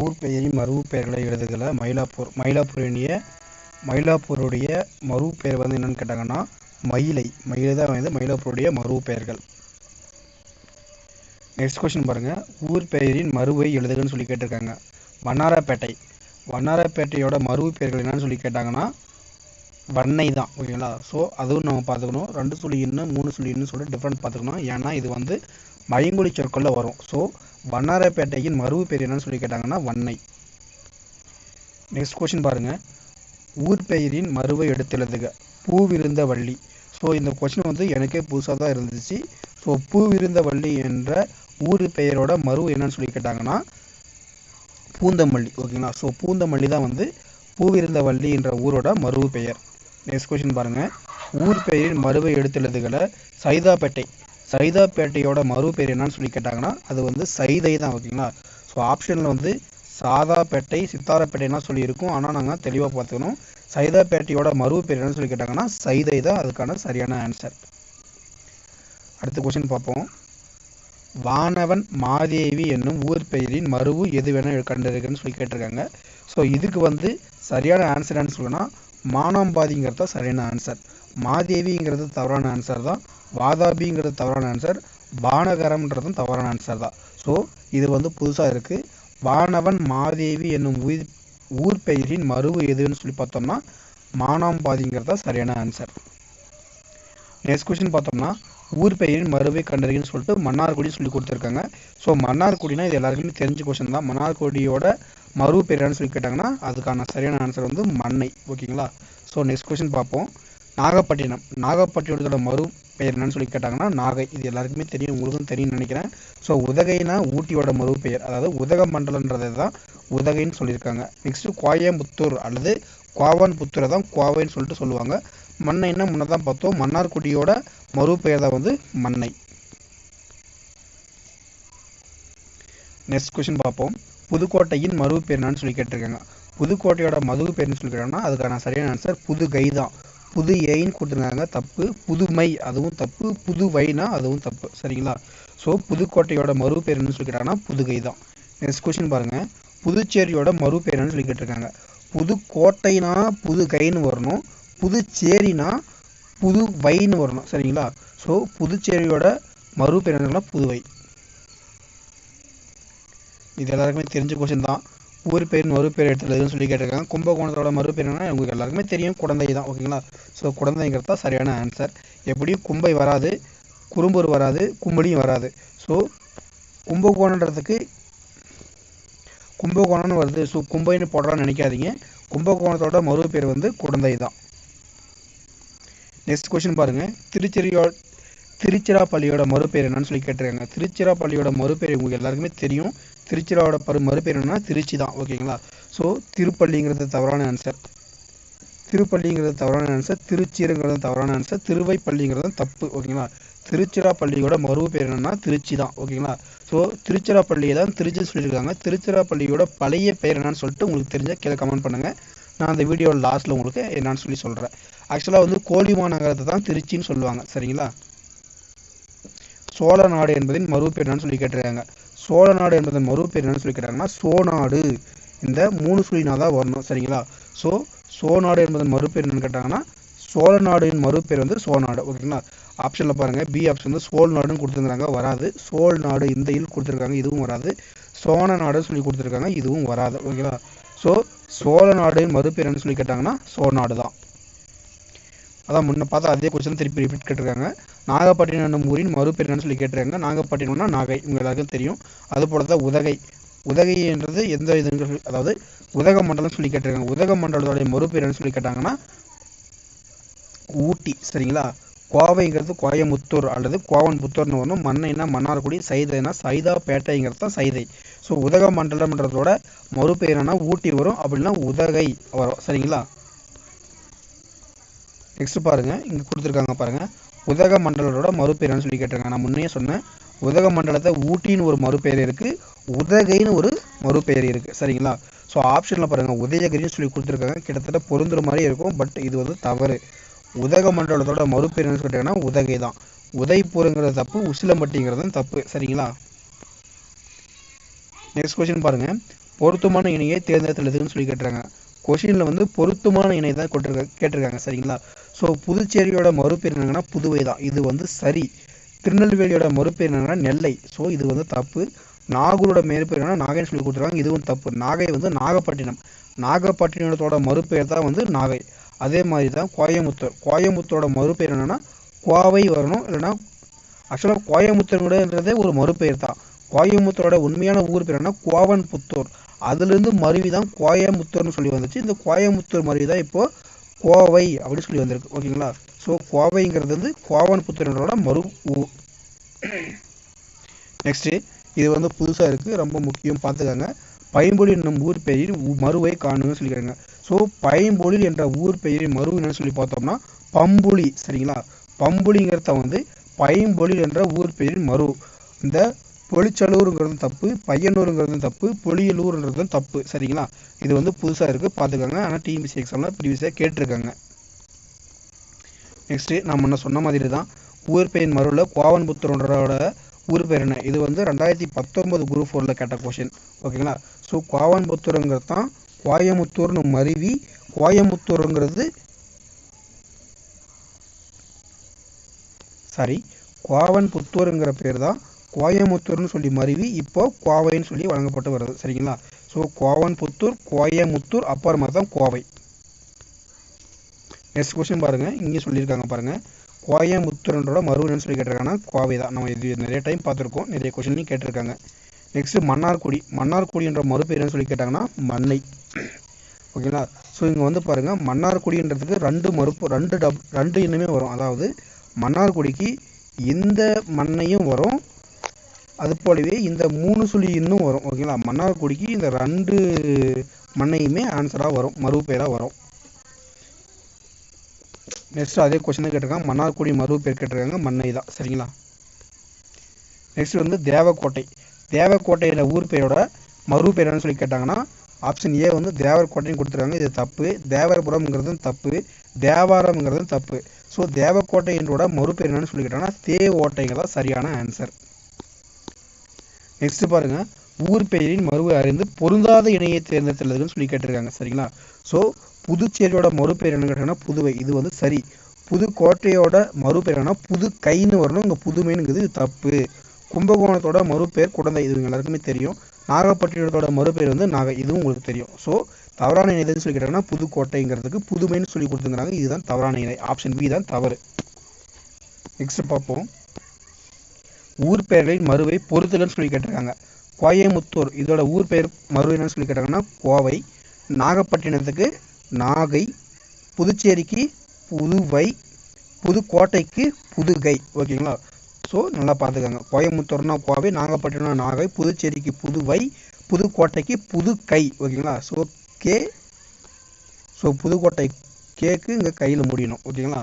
ஊர் பெயரின் மறு பெயர்களை எழுதுகள மயிலாப்பூர் மயிலாப்பூரினிய மயிலாப்பூருடைய மறு பெயர் வந்து என்னன்னு கேட்டாங்கன்னா மயிலை. மயிலை தான் வந்து மயிலாப்பூருடைய மறு பெயர்கள். நெக்ஸ்ட் கொஸ்டின் பாருங்கள் ஊர் பெயரின் மறுவை எழுதுகன்னு சொல்லி கேட்டிருக்காங்க. வண்ணாரப்பேட்டை. வண்ணாரப்பேட்டையோட மறு பெயர்கள் என்னன்னு சொல்லி கேட்டாங்கன்னா வண்ணை தான். ஓகேங்களா? ஸோ அதுவும் நம்ம பார்த்துக்கணும். ரெண்டு சொல்லி இன்னும் மூணு சொல்லி இன்னும் சொல்லிட்டு டிஃப்ரெண்ட் பார்த்துக்கணும். ஏன்னா இது வந்து மயங்குழி சொற்களில் வரும். ஸோ வண்ணாரப்பேட்டையின் மருவு பெயர் என்னன்னு சொல்லி கேட்டாங்கன்னா வண்ணை. நெக்ஸ்ட் கொஷின் பாருங்கள் ஊர் பெயரின் மறுவை எடுத்து எழுதுக பூவிருந்த வள்ளி. ஸோ இந்த கொஸ்டின் வந்து எனக்கே புதுசாக தான் இருந்துச்சு. ஸோ பூவிருந்த வள்ளி என்ற ஊர் பெயரோட மறு என்னன்னு சொல்லி கேட்டாங்கன்னா பூந்தமல்லி. ஓகேங்களா ஸோ பூந்தமல்லி தான் வந்து பூவிருந்த வள்ளி என்ற ஊரோட மறு பெயர். நெக்ஸ்ட் கொஷின் பாருங்கள் ஊர் பெயரின் மறுவை எடுத்தெழுதுகளை சைதாப்பேட்டை. சைதாப்பேட்டையோட மறு பெயர் என்னன்னு சொல்லி கேட்டாங்கன்னா அது வந்து சைதை தான் ஓகேங்களா? ஸோ ஆப்ஷனில் வந்து சாதாப்பேட்டை சித்தாரப்பேட்டைலாம் சொல்லியிருக்கும். ஆனால் நாங்கள் தெளிவாக பார்த்துக்கணும். சைதாப்பேட்டையோட மறு பேர் என்னன்னு சொல்லி கேட்டாங்கன்னா சைதை தான் அதுக்கான சரியான ஆன்சர் அடுத்த கொஸ்டின் பார்ப்போம். வானவன் மாதேவி என்னும் ஊர் பெயரின் மருவு எது வேணும் கண்டிருக்குன்னு சொல்லி கேட்டிருக்காங்க. ஸோ இதுக்கு வந்து சரியான ஆன்சர் என்ன சொல்லணும்னா மானாம்பாதிங்கிறது தான் சரியான ஆன்சர் மாதேவிங்கிறது தவறான ஆன்சர் தான். வாதாபிங்கிறது தவறான ஆன்சர் பானகரம்ன்றதும் தவறான ஆன்சர் தான். ஸோ இது வந்து புதுசாக இருக்குது வானவன் மாதேவி என்னும் ஊர் ஊர் பெயரின் மறுவு எதுன்னு சொல்லி பார்த்தோம்னா மானாம்பாதிங்கிறது தான் சரியான ஆன்சர் நெக்ஸ்ட் கொஸ்டின் பார்த்தோம்னா ஊர் பெயரின் மறுவை கண்டறின்னு சொல்லிட்டு மன்னார்குடி சொல்லி கொடுத்துருக்காங்க. ஸோ மன்னார்குடினா இது எல்லாருக்குமே தெரிஞ்ச கொஸ்டின் தான். மன்னார்குடியோட மறு பெயரான்னு சொல்லி கேட்டாங்கன்னா அதுக்கான சரியான ஆன்சர் வந்து மண்ணை. ஓகேங்களா ஸோ நெக்ஸ்ட் கொஸ்டின் பார்ப்போம். நாகப்பட்டினம். நாகப்பட்டினத்தோட மறு பெயர் என்னன்னு சொல்லி கேட்டாங்கன்னா நாகை. இது எல்லாருக்குமே தெரியும் உங்களுக்கும் தெரியும்னு நினைக்கிறேன். ஸோ உதகைனா ஊட்டியோட மறு பெயர். அதாவது உதகமண்டலன்றது தான் உதகைன்னு சொல்லியிருக்காங்க. நெக்ஸ்ட்டு கோயம்புத்தூர் அல்லது கோவான் புத்தூரை தான் கோவைன்னு சொல்லிட்டு சொல்லுவாங்க. மண்ணைன்னா முன்ன தான் பார்த்தோம்? மன்னார்குடியோட மறு பெயர் தான் வந்து மண்ணை. நெக்ஸ்ட் கொஸ்டின் பார்ப்போம். புதுக்கோட்டையின் மறு பேர் என்னன்னு சொல்லி கேட்டிருக்காங்க. புதுக்கோட்டையோட மது பேர்னு சொல்லி கேட்டோம்னா அதுக்கான சரியான ஆன்சர் புதுகை தான். புது ஏன்னு கொடுத்துருக்காங்க தப்பு புதுமை அதுவும் தப்பு புது வைனா அதுவும் தப்பு. சரிங்களா? ஸோ புதுக்கோட்டையோட மறு பேர் என்ன சொல்லிக்கிட்டாங்கன்னா புதுகை தான். நெக்ஸ்ட் கொஸ்டின் பாருங்கள் புதுச்சேரியோட மறு பேர் என்னன்னு சொல்லி கேட்டிருக்காங்க. புதுக்கோட்டைனா புதுகைன்னு வரணும். புதுச்சேரினா புது வைன்னு வரணும். சரிங்களா? ஸோ புதுச்சேரியோட மறு பேர் என்னன்னா புதுவை. இது எல்லாருக்குமே தெரிஞ்ச கொஸ்டின் தான். ஊர் பேர் மறு பேர் எடுத்துள்ளதுன்னு சொல்லி கேட்டிருக்காங்க. கும்பகோணத்தோட மறு பேர் என்னன்னா உங்களுக்கு எல்லாருக்குமே தெரியும் குடந்தை தான் ஓகேங்களா ஸோ குடந்தைங்கிறது தான் சரியான ஆன்சர் எப்படியும் கும்பை வராது குறும்பூர் வராது கும்படியும் வராது. ஸோ கும்பகோணன்றதுக்கு கும்பகோணம்னு வருது. ஸோ கும்பைன்னு போடுறான்னு நினைக்காதீங்க. கும்பகோணத்தோட மறு பேர் வந்து குடந்தை தான். நெக்ஸ்ட் கொஸ்டின் பாருங்கள் திருச்சிரியோ திருச்சிராப்பள்ளியோட மறுபேர் என்னன்னு சொல்லி கேட்டிருக்காங்க. திருச்சிராப்பள்ளியோட மறுபேர் உங்களுக்கு எல்லாருக்குமே தெரியும். திருச்சிராவோட பரு மறுபேர் என்னன்னா திருச்சி தான் ஓகேங்களா? ஸோ திருப்பள்ளிங்கிறது தவறான ஆன்சர் திருப்பள்ளிங்கிறது தவறான ஆன்சர் திருச்சிங்கிறது தவறான ஆன்சர் திருவைப்பள்ளிங்கிறது தப்பு ஓகேங்களா? திருச்சிராப்பள்ளியோட மறு பேர் என்னன்னா திருச்சி தான் ஓகேங்களா? ஸோ திருச்சிராப்பள்ளியை தான் திருச்சி சொல்லியிருக்காங்க. திருச்சிராப்பள்ளியோட பழைய பெயர் என்னன்னு சொல்லிட்டு உங்களுக்கு தெரிஞ்ச கீழே கமெண்ட் பண்ணுங்கள் நான் அந்த வீடியோ லாஸ்ட்டில் உங்களுக்கு என்னன்னு சொல்லி சொல்கிறேன் ஆக்சுவலாக வந்து கோலிமா நகரத்தை தான் திருச்சின்னு சொல்லுவாங்க சரிங்களா? சோழ நாடு என்பதின் மறு பேர் என்னன்னு சொல்லி கேட்டிருக்காங்க. சோழ நாடு என்பதன் மறு பேர் என்னன்னு சொல்லி கேட்டாங்கன்னா சோநாடு. இந்த மூணு சொல்லினா தான் வரணும் சரிங்களா? ஸோ சோநாடு என்பதன் மறு பேர் என்னன்னு கேட்டாங்கன்னா சோழ நாடின் மறு பேர் வந்து சோநாடு ஓகேங்களா? ஆப்ஷனில் பாருங்கள் பி ஆப்ஷன் வந்து சோழ நாடுன்னு கொடுத்துருக்காங்க வராது. சோழ் நாடு இந்த இல் கொடுத்துருக்காங்க இதுவும் வராது. சோழ நாடுன்னு சொல்லி கொடுத்துருக்காங்க இதுவும் வராது ஓகேங்களா? ஸோ சோழ நாடுன்னு மறு பேர் என்னன்னு சொல்லி கேட்டாங்கன்னா சோநாடு தான். அதான் முன்ன பார்த்தா அதே கொஸ்டின் திருப்பி ரிப்பீட் கேட்டிருக்காங்க. நாகப்பட்டினம் என்னும் ஊரின் மறுபேர் என்னன்னு சொல்லி கேட்டிருக்காங்க? நாகப்பட்டினம்னா நாகை. உங்க எல்லாருக்கும் தெரியும். அதுபோல தான் உதகை. உதகைன்றது எந்த இதுங்க அதாவது உதக மண்டலம்னு சொல்லி கேட்டிருக்காங்க. உதகமண்டலத்தோடைய மறுபேர் என்னன்னு சொல்லி கேட்டாங்கன்னா ஊட்டி. சரிங்களா? கோவைங்கிறது கோயமுத்தூர் அல்லது கோவன்புத்தூர்னு ஒன்று மண்ணைனா மன்னார்குடி சைதைனா சைதாப்பேட்டைங்கிறது தான் சைதை. ஸோ உதகமண்டலம்ன்றதோட மறுபேர் மறுபெயரானா ஊட்டி வரும். அப்படின்னா உதகை வரும். சரிங்களா? நெக்ஸ்ட் பாருங்க. இங்கே கொடுத்துருக்காங்க பாருங்கள் உதக மண்டலத்தோட மறுபேர்னு சொல்லி கேட்டிருக்காங்க. நான் முன்னே சொன்னேன். உதக மண்டலத்தை ஊட்டின்னு ஒரு மறுபெயர் இருக்கு. உதகைன்னு ஒரு மறுபெயர் இருக்கு. சரிங்களா? ஸோ ஆப்ஷனில் பாருங்க. உதயகிரின்னு சொல்லி கொடுத்துருக்காங்க. கிட்டத்தட்ட பொருந்துற மாதிரி இருக்கும். பட் இது வந்து தவறு. உதகமண்டலத்தோட மறுபெயர் என்னன்னு சொல்லிட்டாங்கன்னா உதகை தான். உதய்பூருங்கிறது தப்பு உசிலம்பட்டிங்கிறதும் தப்பு. சரிங்களா? நெக்ஸ்ட் கொஸ்டின் பாருங்க. பொருத்தமான இணையை தேர்ந்தெடுத்துலதுன்னு சொல்லி கேட்டுறாங்க கொஷினில் வந்து பொருத்தமான இணை தான் கொட்டிருக்க கேட்டிருக்காங்க. சரிங்களா? ஸோ புதுச்சேரியோட மறுபேர் என்னங்கன்னா புதுவை தான். இது வந்து சரி. திருநெல்வேலியோட மறுபேர் என்னன்னா நெல்லை. ஸோ இது வந்து தப்பு. நாகூரோட மேற்பேர் என்னன்னா நாகைன்னு சொல்லி கொடுத்துருக்காங்க. இதுவும் தப்பு. நாகை வந்து நாகப்பட்டினம். நாகப்பட்டினத்தோட மறுபெயர் தான் வந்து நாகை. அதே மாதிரி தான் கோயமுத்தூர் கோயமுத்தூரோட மறுபேர் என்னன்னா கோவை வரணும். இல்லைன்னா ஆக்சுவலாக கோயமுத்தூர்ங்கிறதே ஒரு மறுபெயர் தான். கோயமுத்தூரோட உண்மையான ஊர் பேர் என்னன்னா கோவன் புத்தூர் அதுலேருந்து மருவி தான் கோயமுத்தூர்னு சொல்லி வந்துச்சு. இந்த கோயமுத்தூர் மருவி தான் இப்போ கோவை அப்படின்னு சொல்லி வந்திருக்கு. ஓகேங்களா? ஸோ கோவைங்கிறது வந்து கோவன் புத்திரனோட மறு ஊ நெக்ஸ்ட்டு இது வந்து புதுசாக இருக்குது ரொம்ப முக்கியம் பார்த்துக்கங்க. பைம்பொழி என்னும் ஊர் பெயரில் மறுவை மருவை சொல்லிக்கிறாங்க ஸோ பைம்பொழில் என்ற ஊர் பெயரின் மறு என்னன்னு சொல்லி பார்த்தோம்னா பம்புலி. சரிங்களா? பம்புலிங்கிறத வந்து பைம்பொழில் என்ற ஊர் பெயரின் மறு. இந்த பொலிச்சலூருங்கிறதும் தப்பு பையனூருங்கிறதும் தப்பு பொலியலூருங்கிறதும் தப்பு. சரிங்களா? இது வந்து புதுசாக இருக்குது பார்த்துக்கோங்க ஆனால் டிஎம்பிசி எக்ஸாமில் ப்ரீவியஸாக கேட்டிருக்காங்க. நெக்ஸ்ட்டு நம்ம என்ன சொன்ன மாதிரி தான் ஊர் பெயின் மறுவில் கோவன்புத்தூரோட ஊர் பேர் என்ன? இது வந்து ரெண்டாயிரத்தி பத்தொம்பது குரூப் ஃபோரில் கேட்ட கொஷின் ஓகேங்களா? ஸோ கோவன்புத்தூருங்கிறது தான் கோயமுத்தூர்னு மருவி கோயமுத்தூருங்கிறது சாரி கோவன்புத்தூருங்கிற பேர் தான் கோயமுத்தூர்னு சொல்லி மருவி இப்போ கோவைன்னு சொல்லி வழங்கப்பட்டு வருது. சரிங்களா? ஸோ கோவன்புத்தூர் கோயமுத்தூர் அப்புறமா தான் கோவை. நெக்ஸ்ட் கொஸ்டின் பாருங்கள் இங்கே சொல்லியிருக்காங்க பாருங்க. கோயமுத்தூரனோட மறுவனு சொல்லி கேட்டிருக்காங்கன்னா கோவை தான். நம்ம இது நிறைய டைம் பார்த்துருக்கோம். நிறைய கொஸ்டின்லையும் கேட்டிருக்காங்க. நெக்ஸ்ட் மன்னார்குடி. மன்னார்குடி என்ற மறுபெயர்னு சொல்லி கேட்டாங்கன்னா மண்ணை. ஓகேங்களா? ஸோ இங்கே வந்து பாருங்க. மன்னார்குடின்றதுக்கு ரெண்டு மறுப்பு ரெண்டு டப் ரெண்டு இன்னுமே வரும். அதாவது மன்னார்குடிக்கு இந்த மண்ணையும் வரும் அது போலவே இந்த மூணு சுழி இன்னும் வரும் ஓகேங்களா மன்னார்குடிக்கு இந்த ரெண்டு மண்ணையுமே ஆன்சராக வரும் மறுபெயராக வரும். நெக்ஸ்ட் அதே கொஸ்டின் கேட்டிருக்காங்க. மன்னார்குடி மறு பேர் கேட்டிருக்காங்க மண்ணை தான். சரிங்களா? நெக்ஸ்ட் வந்து தேவக்கோட்டை. தேவக்கோட்டையில் ஊர் பேரோட மறு பேர் என்னன்னு சொல்லி கேட்டாங்கன்னா ஆப்ஷன் ஏ வந்து தேவர்கோட்டைன்னு கொடுத்துருக்காங்க. இது தப்பு. தேவரபுரம்ங்கிறதும் தப்பு. தேவாரம்ங்கிறதும் தப்பு. ஸோ தேவக்கோட்டை என்றோட மறுபேர் என்னன்னு சொல்லி கேட்டாங்கன்னா தே ஓட்டைங்கிறதா சரியான ஆன்சர் நெக்ஸ்ட் பாருங்க. ஊர் பெயரின் மறுவை அறிந்து பொருந்தாத இணையை தேர்ந்தெடுத்துள்ளதுன்னு சொல்லி கேட்டிருக்காங்க. சரிங்களா? ஸோ புதுச்சேரியோட மறுபெயர் என்ன கேட்டாங்கன்னா புதுவை. இது வந்து சரி. புதுக்கோட்டையோட மறுபெயர் என்னன்னா புது கைன்னு வரணும். இங்கே புதுமைங்கிறது தப்பு. கும்பகோணத்தோட மறுபெயர் குடந்தை. இது எல்லாருக்குமே தெரியும். நாகப்பட்டினத்தோட மறுபெயர் வந்து நாகை. இதுவும் உங்களுக்கு தெரியும். ஸோ தவறான இணை எதுன்னு சொல்லி கேட்டாங்கன்னா புதுக்கோட்டைங்கிறதுக்கு புதுமைன்னு சொல்லி கொடுத்துங்கிறாங்க இதுதான் தவறான இணை. ஆப்ஷன் பி தான் தவறு. நெக்ஸ்ட் பார்ப்போம் ஊர் பெயர்களின் மறுவை பொறுத்தலன்னு சொல்லி கேட்டிருக்காங்க. கோயமுத்தூர் இதோட ஊர் பெயர் மறு என்னன்னு சொல்லி கேட்டாங்கன்னா கோவை. நாகப்பட்டினத்துக்கு நாகை புதுச்சேரிக்கு புதுவை புதுக்கோட்டைக்கு புதுகை. ஓகேங்களா? ஸோ நல்லா பார்த்துக்கோங்க. கோயமுத்தூர்னா கோவை நாகப்பட்டினம் நாகை புதுச்சேரிக்கு புதுவை புதுக்கோட்டைக்கு புதுகை ஓகேங்களா? ஸோ கே ஸோ புதுக்கோட்டை கேக்கு இங்கே கையில் முடியணும். ஓகேங்களா?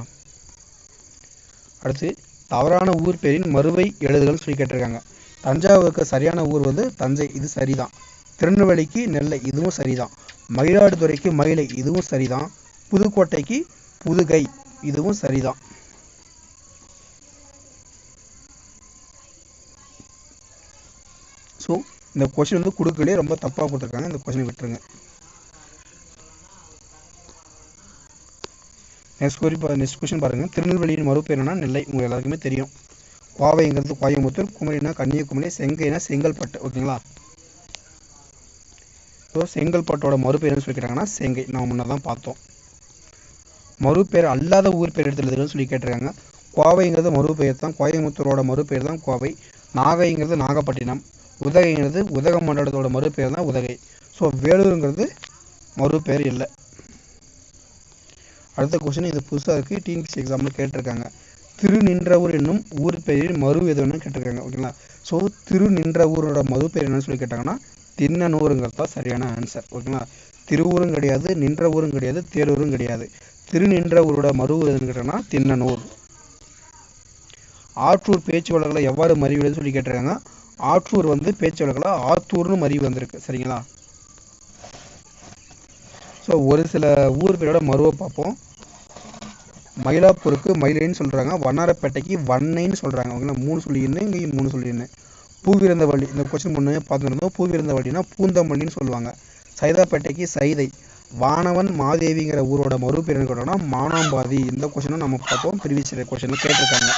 அடுத்து தவறான ஊர் பேரின் மறுவை எழுதுகள் சொல்லி கேட்டிருக்காங்க. தஞ்சாவூருக்கு சரியான ஊர் வந்து தஞ்சை. இது சரிதான். திருநெல்வேலிக்கு நெல்லை. இதுவும் சரிதான். மயிலாடுதுறைக்கு மயிலை. இதுவும் சரிதான். புதுக்கோட்டைக்கு புதுகை. இதுவும் சரிதான். ஸோ இந்த கொஷின் வந்து கொடுக்கலே ரொம்ப தப்பாக கொடுத்துருக்காங்க. இந்த கொஷின் விட்டுருங்க. நெக்ஸ்ட் கொரி நெக்ஸ்ட் கொஸ்டின் பாருங்க. திருநெல்வேலியின் மறுபெயர் என்னன்னா நெல்லை. உங்கள் எல்லாருக்குமே தெரியும். கோவைங்கிறது கோயம்புத்தூர் குமரினா கன்னியாகுமரி செங்கைனா செங்கல்பட்டு. ஓகேங்களா? ஸோ செங்கல்பட்டோட மறுபெயர்னு சொல்லி கேட்டாங்கன்னா செங்கை. நம்ம முன்ன தான் பார்த்தோம். மறுபேர் அல்லாத ஊர் பேர் எடுத்துள்ளதுன்னு சொல்லி கேட்டிருக்காங்க. கோவைங்கிறது மறுபெயர் தான். கோயம்புத்தூரோட மறுபெயர் தான் கோவை. நாகைங்கிறது நாகப்பட்டினம். உதகைங்கிறது உதக மண்டலத்தோட மறுபெயர் தான் உதகை. ஸோ வேலூருங்கிறது மறுபெயர் இல்லை. அடுத்த கொஸ்டின் இது புதுசாக இருக்குது டிஎன்பிசி எக்ஸாமில் கேட்டிருக்காங்க. திருநின்றவூர் என்னும் ஊர் பெயரின் மறு எதுன்னு கேட்டிருக்காங்க. ஓகேங்களா ஸோ திருநின்றவூரோட மறு பெயர் என்னன்னு சொல்லி கேட்டாங்கன்னா திண்ணனூருங்கிறது தான் சரியான ஆன்சர் ஓகேங்களா திருவூரும் கிடையாது நின்ற ஊரும் கிடையாது தேரூரும் கிடையாது. திருநின்றவூரோட மறு எதுன்னு கேட்டாங்கன்னா தின்னனூர். ஆற்றூர் பேச்சு வழக்கில் எவ்வாறு மறிவிடுன்னு சொல்லி கேட்டிருக்காங்க. ஆற்றூர் வந்து பேச்சு வழக்கில் ஆத்தூர்னு மறிவு வந்திருக்கு சரிங்களா? ஸோ ஒரு சில ஊர் பேரோட மருவை பார்ப்போம் மயிலாப்பூருக்கு மயிலைன்னு சொல்கிறாங்க வண்ணாரப்பேட்டைக்கு வண்ணைன்னு சொல்கிறாங்க ஓகேங்களா? மூணு சொல்லி இங்கேயும் மூணு சொல்லியிருந்தேன் பூவிருந்த பூவிருந்தவள்ளி. இந்த கொஸ்டின் முன்னே பார்த்துருந்தோம் பூவிருந்தவள்ளினா பூந்தமல்லின்னு சொல்லுவாங்க. சைதாப்பேட்டைக்கு சைதை. வானவன் மாதேவிங்கிற ஊரோட மறுபேர் என்ன கேட்டோம்னா மானாம்பாதி. இந்த கொஸ்டினும் நம்ம பார்ப்போம். ப்ரீவியஸ் கொஸ்டின் கேட்டிருக்காங்க.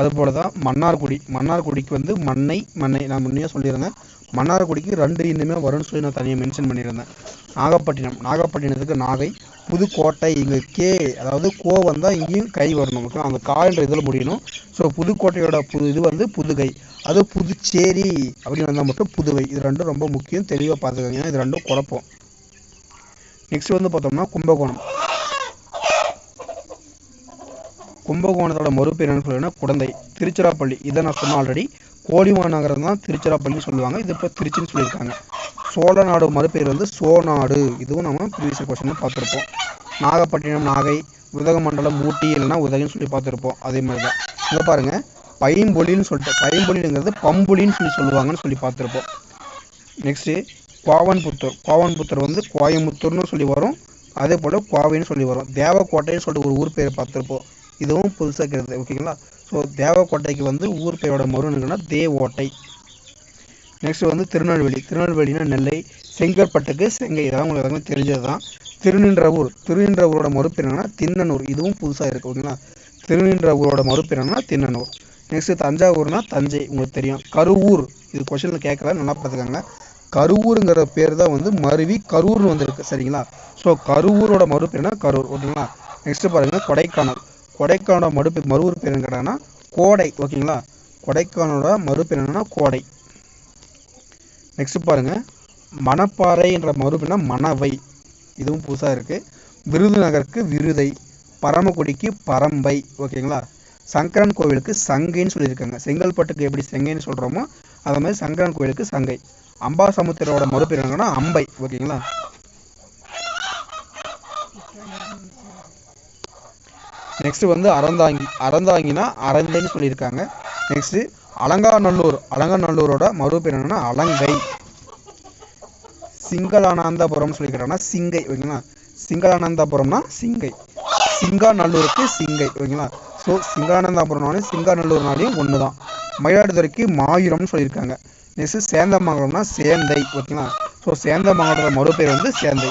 அதுபோல தான் மன்னார்குடி மன்னார்குடிக்கு வந்து மண்ணை மண்ணை நான் முன்னே சொல்லியிருந்தேன். மன்னார்குடிக்கு ரெண்டு இன்னுமே வரும்னு சொல்லி நான் தனியாக மென்ஷன் பண்ணியிருந்தேன். நாகப்பட்டினம். நாகப்பட்டினத்துக்கு நாகை புதுக்கோட்டை இங்கே கே அதாவது கோ வந்தால் இங்கேயும் கை வரணும். ஓகே அந்த கால்ன்ற இதில் முடியணும். ஸோ புதுக்கோட்டையோட புது இது வந்து புதுகை. அது புதுச்சேரி அப்படின்னு வந்தால் மட்டும் புதுவை இது ரெண்டும் ரொம்ப முக்கியம். தெளிவாக பார்த்துக்கோங்க. இது ரெண்டும் குழப்பம். நெக்ஸ்ட் வந்து பார்த்தோம்னா கும்பகோணம். கும்பகோணத்தோட மறுபேர் என்ன சொல்லுன்னா குடந்தை. திருச்சிராப்பள்ளி. இதை நான் சொன்ன ஆல்ரெடி கோடிமா நகரம் தான் திருச்சிராப்பள்ளின்னு சொல்லுவாங்க. இது இப்போ திருச்சின்னு சொல்லியிருக்காங்க. சோழ நாடு மறுபேர் வந்து சோநாடு. இதுவும் நம்ம ப்ரீவியஸ் கொஸ்டின் பார்த்துருப்போம். நாகப்பட்டினம் நாகை உதகமண்டலம் ஊட்டி இல்லைன்னா உதகைன்னு சொல்லி பார்த்துருப்போம். அதே மாதிரி தான் இதை பாருங்க. பைம்பொலின்னு சொல்லிட்டு பைம்பொலிங்கிறது பம்புலின்னு சொல்லி சொல்லுவாங்கன்னு சொல்லி பார்த்துருப்போம். நெக்ஸ்ட்டு கோவன்புத்தூர். கோவன்புத்தூர் வந்து கோயம்புத்தூர்னு சொல்லி வரும். அதே போல் கோவைன்னு சொல்லி வரும். தேவக்கோட்டைன்னு சொல்லிட்டு ஒரு ஊர் பேர் பார்த்துருப்போம். இதுவும் புதுசாக இருக்கிறது ஓகேங்களா ஸோ தேவக்கோட்டைக்கு வந்து ஊர் பெயரோட மறுனுங்கன்னா தேவோட்டை. நெக்ஸ்ட் வந்து திருநெல்வேலி. திருநெல்வேலினா நெல்லை செங்கற்பட்டுக்கு செங்கை. இதெல்லாம் உங்களுக்கு எல்லாமே தெரிஞ்சது தான் திருநின்றவூர். திருநின்றவூரோட மறுப்பேர் என்னன்னா தின்னனூர். இதுவும் புதுசாக இருக்குது ஓகேங்களா திருநின்றவூரோட மறுப்பேர் என்னன்னா தின்னனூர். நெக்ஸ்ட் தஞ்சாவூர்னா தஞ்சை உங்களுக்கு தெரியும். கருவூர். இது கொஷனில் கேட்கல நல்லா பார்த்துக்கோங்க. கருவூருங்கிற பேர் தான் வந்து மருவி கரூர்னு வந்திருக்கு சரிங்களா? ஸோ கருவூரோட மறுப்பேர்னா கரூர் ஓகேங்களா நெக்ஸ்ட் பாருங்கள் கொடைக்கானல். கொடைக்கானோட மறுபே மறுவூர் பேர் கேட்டாங்கன்னா கோடை ஓகேங்களா? கொடைக்கானலோட மறுபேர் என்னன்னா கோடை. நெக்ஸ்ட் பாருங்க. மணப்பாறை என்ற மறுபின்னா மணவை. இதுவும் புதுசாக இருக்கு. விருதுநகருக்கு விருதை பரமக்குடிக்கு பரம்பை ஓகேங்களா? சங்கரன் கோவிலுக்கு சங்கைன்னு சொல்லியிருக்காங்க. செங்கல்பட்டுக்கு எப்படி செங்கைன்னு சொல்கிறோமோ அதே மாதிரி சங்கரன் கோவிலுக்கு சங்கை. அம்பாசமுத்திரோட மறுபேர் என்னன்னா அம்பை ஓகேங்களா? நெக்ஸ்ட் வந்து அறந்தாங்கி அறந்தாங்கினா அரந்தைன்னு சொல்லியிருக்காங்க. நெக்ஸ்ட் அலங்காநல்லூர் அலங்காநல்லூரோட மறுபேர் என்னன்னா அலங்கை. சிங்களானந்தபுரம் சொல்லிக்கிறாங்கன்னா சிங்கை ஓகேங்களா? சிங்களானந்தபுரம்னா சிங்கை. சிங்காநல்லூருக்கு சிங்கை ஓகேங்களா? ஸோ சிங்கானந்தாபுரம்னாலும் சிங்காநல்லூர்னாலையும் ஒன்று தான் மயிலாடுதுறைக்கு மாயூரம்னு சொல்லியிருக்காங்க. நெக்ஸ்ட் சேந்தமங்கலம்னா சேந்தை ஓகேங்களா? ஸோ சேந்தமங்கலத்தோட மறுபேர் வந்து சேந்தை.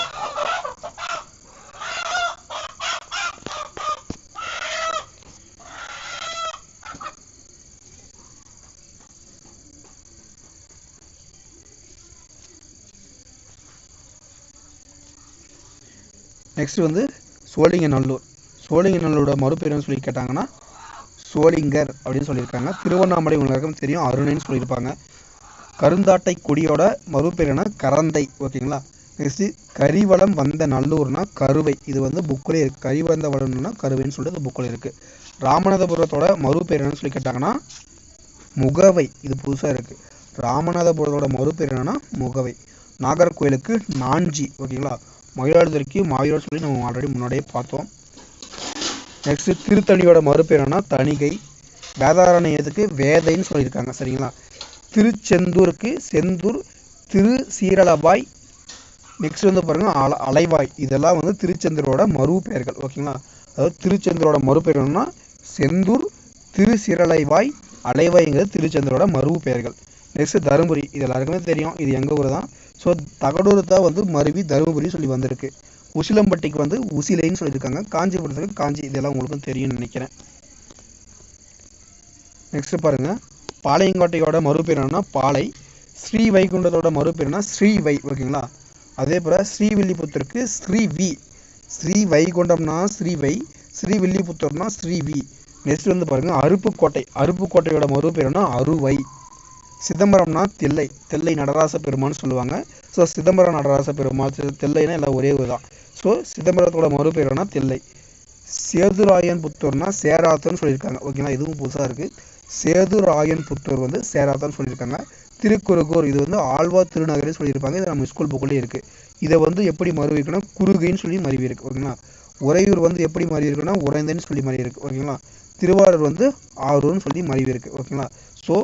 நெக்ஸ்ட் வந்து சோழிங்கநல்லூர். சோழிங்கநல்லூரோட மறுபேருன்னு சொல்லி கேட்டாங்கன்னா சோளிங்கர் அப்படின்னு சொல்லியிருக்காங்க. திருவண்ணாமலை உங்களுக்கு தெரியும் அருணைன்னு சொல்லியிருப்பாங்க. கருந்தாட்டை கொடியோட மறுபெயர்னா கரந்தை ஓகேங்களா? நெக்ஸ்ட் கரிவளம் வந்த நல்லூர்னா கருவை. இது வந்து புக்கில் இருக்கு. கரி வந்த வளம்னா கருவைன்னு சொல்லிட்டு புக்கில் இருக்கு. ராமநாதபுரத்தோட மறுபேர் என்னன்னு சொல்லி கேட்டாங்கன்னா முகவை. இது புதுசாக இருக்கு. ராமநாதபுரத்தோட மறுபேர் என்னன்னா முகவை. நாகர்கோயிலுக்கு நாஞ்சி ஓகேங்களா? மயிலாடுதுறைக்கு மாயூர் சொல்லி நம்ம ஆல்ரெடி முன்னாடியே பார்த்தோம். நெக்ஸ்ட் திருத்தணியோட மறுப்பு என்னன்னா தணிகை. வேதாரண்யத்துக்கு வேதைன்னு சொல்லியிருக்காங்க சரிங்களா? திருச்செந்தூருக்கு செந்தூர் திரு சீரளவாய் நெக்ஸ்ட் வந்து பாருங்க அல அலைவாய். இதெல்லாம் வந்து திருச்செந்தூரோட மறு பெயர்கள் ஓகேங்களா? அதாவது திருச்செந்தூரோட மறுபெயர் என்னன்னா செந்தூர் திரு சிரளைவாய் அலைவாய்ங்கிறது திருச்செந்தூரோட மறு பெயர்கள் நெக்ஸ்ட் தருமபுரி இது எல்லாருக்குமே தெரியும். இது எங்கள் ஊர் தான் ஸோ தகடூர் தான் வந்து மருவி தருமபுரி சொல்லி வந்திருக்கு. உசிலம்பட்டிக்கு வந்து உசிலைன்னு சொல்லியிருக்காங்க. காஞ்சிபுரத்துக்கு காஞ்சி இதெல்லாம் உங்களுக்கும் தெரியும்னு நினைக்கிறேன். நெக்ஸ்ட் பாருங்க. பாளையங்கோட்டையோட மறுபேர் என்னன்னா பாலை ஸ்ரீ வைகுண்டத்தோட மறுபேர் என்ன ஸ்ரீ வை ஓகேங்களா? அதே போல் ஸ்ரீவில்லிபுத்தூருக்கு ஸ்ரீ வி ஸ்ரீ வைகுண்டம்னா ஸ்ரீ வை ஸ்ரீவில்லிபுத்தூர்னா ஸ்ரீ வி நெக்ஸ்ட் வந்து பாருங்க அருப்புக்கோட்டை. அருப்புக்கோட்டையோட மறுபேர் என்ன அருவை. சிதம்பரம்னா தில்லை தில்லை நடராச பெருமான்னு சொல்லுவாங்க. ஸோ சிதம்பரம் நடராச பெருமாள் தி- தில்லைனா எல்லாம் ஒரே தான். ஸோ சிதம்பரத்தோட மறுபெயர்னா தில்லை. சேதுராயன் புத்தூர்னா சேராத்தன் சொல்லியிருக்காங்க. ஓகேங்களா? இதுவும் புதுசாக இருக்குது சேதுராயன் புத்தூர் வந்து சேராத்தன்னு சொல்லியிருக்காங்க. திருக்குறுகூர் இது வந்து ஆழ்வார் திருநகர்னு சொல்லியிருப்பாங்க. இது நம்ம ஸ்கூல் புக்கிலே இருக்குது இதை வந்து எப்படி மறுவிருக்குன்னா குறுகைன்னு சொல்லி மருவி இருக்கு ஓகேங்களா? உறையூர் வந்து எப்படி மருவி இருக்குன்னா உறைந்தன்னு சொல்லி மருவி இருக்கு ஓகேங்களா? திருவாரூர் வந்து ஆரூர்னு சொல்லி மருவியிருக்கு ஓகேங்களா? ஸோ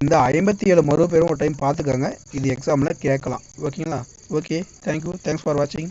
இந்த ஐம்பத்தி ஏழு மறு பேரும் ஒரு டைம் பார்த்துக்கோங்க. இது எக்ஸாமில் கேட்கலாம். ஓகேங்களா ஓகே தேங்க்யூ தேங்க்ஸ் ஃபார் வாட்சிங்